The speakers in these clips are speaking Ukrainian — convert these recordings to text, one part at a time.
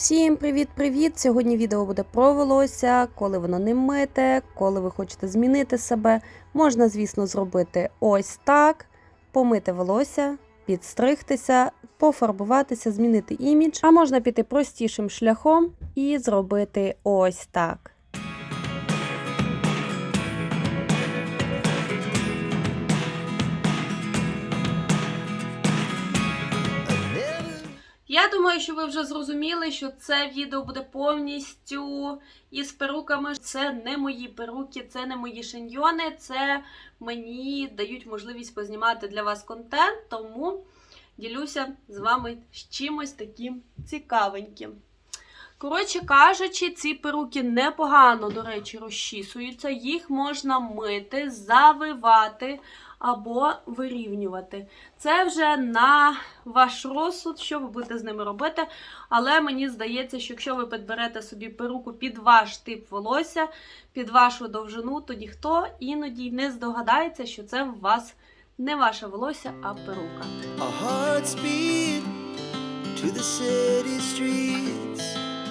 Всім привіт-привіт! Сьогодні відео буде про волосся, коли воно не мите, коли ви хочете змінити себе. Можна, звісно, зробити ось так: помити волосся, підстригтися, пофарбуватися, змінити імідж. А можна піти простішим шляхом і зробити ось так. Я думаю, що ви вже зрозуміли, що це відео буде повністю із перуками. Це не мої перуки, це не мої шиньйони, це мені дають можливість познімати для вас контент, тому ділюся з вами з чимось таким цікавеньким. Коротше кажучи, ці перуки непогано, до речі, розчісуються. Їх можна мити, завивати або вирівнювати. Це вже на ваш розсуд, що ви будете з ними робити. Але мені здається, що якщо ви підберете собі перуку під ваш тип волосся, під вашу довжину, то ніхто іноді не здогадається, що це у вас не ваше волосся, а перука. To the city streets.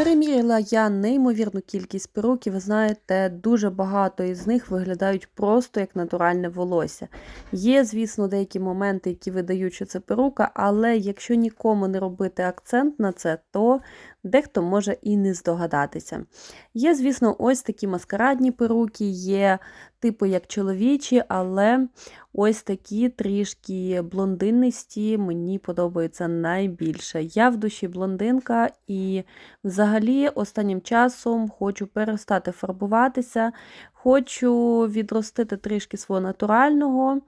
Переміряла я неймовірну кількість перук, і ви знаєте, дуже багато із них виглядають просто як натуральне волосся. Є, звісно, деякі моменти, які видають, що це перука, але якщо нікому не робити акцент на це, то дехто може і не здогадатися. Є, звісно, ось такі маскарадні перуки, є типу як чоловічі, але ось такі трішки блондинисті мені подобаються найбільше. Я в душі блондинка і взагалі останнім часом хочу перестати фарбуватися, хочу відростити трішки свого натурального.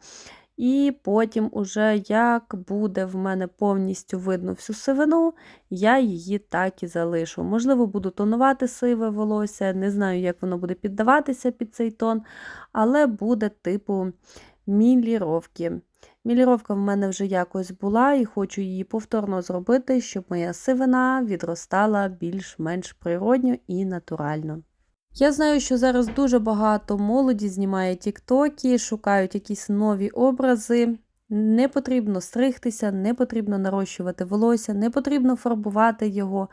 І потім, уже як буде в мене повністю видно всю сивину, я її так і залишу. Можливо, буду тонувати сиве волосся, не знаю, як воно буде піддаватися під цей тон, але буде типу міліровки. Міліровка в мене вже якось була і хочу її повторно зробити, щоб моя сивина відростала більш-менш природньо і натурально. Я знаю, що зараз дуже багато молоді знімає тіктоки, шукають якісь нові образи. Не потрібно стригтися, не потрібно нарощувати волосся, не потрібно фарбувати його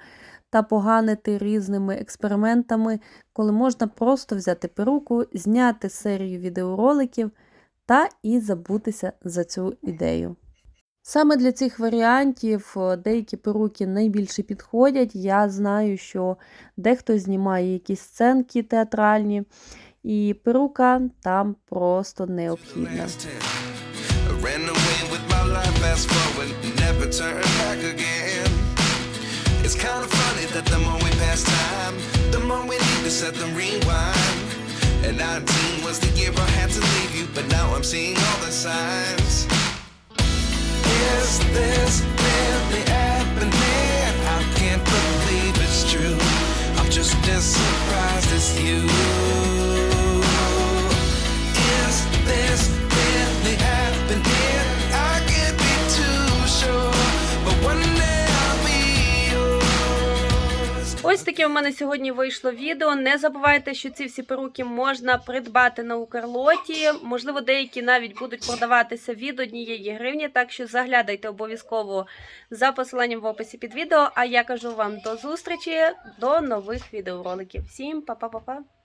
та поганити різними експериментами, коли можна просто взяти перуку, зняти серію відеороликів та і забутися за цю ідею. Саме для цих варіантів е, деякі перуки найбільше підходять. Я знаю, що дехто знімає якісь сценки театральні, і перука там просто необхідна. And 19 was the year I had to leave you, but now I'm seeing all the signs. Is this Ось таке в мене сьогодні вийшло відео. Не забувайте, що ці всі перуки можна придбати на Укрлоті. Можливо, деякі навіть будуть продаватися від однієї гривні, так що заглядайте обов'язково за посиланням в описі під відео. А я кажу вам до зустрічі, до нових відеороликів. Всім па-па-па-па!